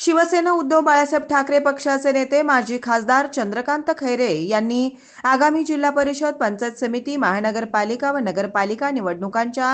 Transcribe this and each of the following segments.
शिवसेना उद्धव बाळासाहेब ठाकरे पक्षाचे नेते माजी खासदार चंद्रकांत खैरे यांनी आगामी जिल्हा परिषद पंचायत समिती महानगरपालिका व नगरपालिका निवडणुकांच्या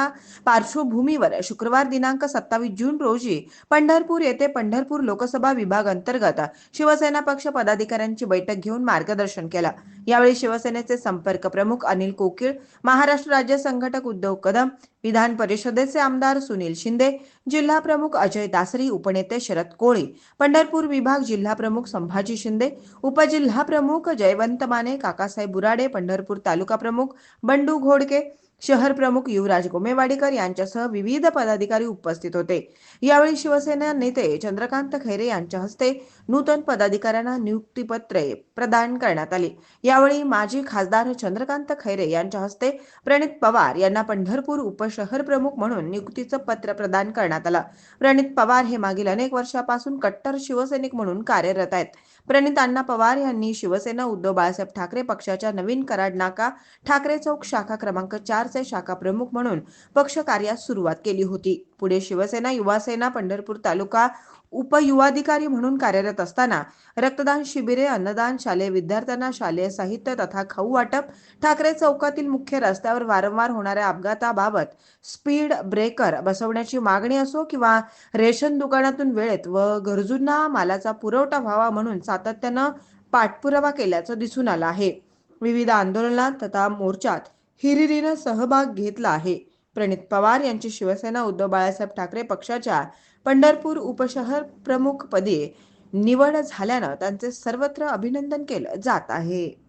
पार्श्वभूमीवर शुक्रवार दिनांक सत्तावीस जून रोजी पंढरपूर येथे पंढरपूर लोकसभा विभाग अंतर्गत शिवसेना पक्ष पदाधिकाऱ्यांची बैठक घेऊन मार्गदर्शन केलं. यावेळी शिवसेनेचे संपर्क प्रमुख अनिल कोकिळ महाराष्ट्र राज्य संघटक उद्धव कदम विधान परिषदेचे आमदार सुनील शिंदे जिल्हा प्रमुख अजय दासरी उपनेते शरद कोळी पंढरपूर विभाग जिल्हा प्रमुख संभाजी शिंदे उपजिल्हा प्रमुख जयवंत माने काकासाहेब बुराडे पंढरपूर तालुका प्रमुख बंडू घोडके शहर प्रमुख युवराज गोमेवाडीकर यांच्यासह विविध पदाधिकारी उपस्थित होते. यावेळी शिवसेना नेते चंद्रकांत खैरे यांच्या हस्ते नूतन पदाधिकाऱ्यांना नियुक्तीपत्रे प्रदान करण्यात आली. यावेळी माजी खासदार चंद्रकांत खैरे यांच्या हस्ते प्रणित पवार यांना पंढरपूर उपशहर प्रमुख म्हणून नियुक्तीचं पत्र प्रदान करण्यात आलं. प्रणित पवार हे मागील अनेक वर्षापासून कट्टर शिवसैनिक म्हणून कार्यरत आहेत. प्रणित अण्णा पवार यांनी शिवसेना उद्धव बाळासाहेब ठाकरे पक्षाच्या नवीन कराड नाका ठाकरे चौक शाखा क्रमांक चार चारचे शाखा प्रमुख म्हणून पक्ष कार्यास सुरुवात केली होती. पुढे शिवसेना युवासेना पंढरपूर तालुका उपयुवाधिकारी म्हणून कार्यरत असताना रक्तदान शिबिरे अन्नदान शालेय विद्यार्थ्यांना शालेय साहित्य तथा खाऊ वाटप ठाकरे चौकातील मुख्य रस्त्यावर वारंवार होणाऱ्या अपघाताबाबत स्पीड ब्रेकर बसवण्याची मागणी असो किंवा रेशन दुकानातून वेळेत व गरजूंना मालाचा पुरवठा व्हावा म्हणून सातत्यानं पाठपुरावा केल्याचं दिसून आलं आहे. विविध आंदोलनात तथा मोर्चात हिरिरीनं सहभाग घेतला आहे. प्रणित पवार यांची शिवसेना उद्धव बाळासाहेब ठाकरे पक्षाच्या पंढरपूर उपशहर प्रमुख पदी निवड झाल्यानं त्यांचे सर्वत्र अभिनंदन केलं जात आहे.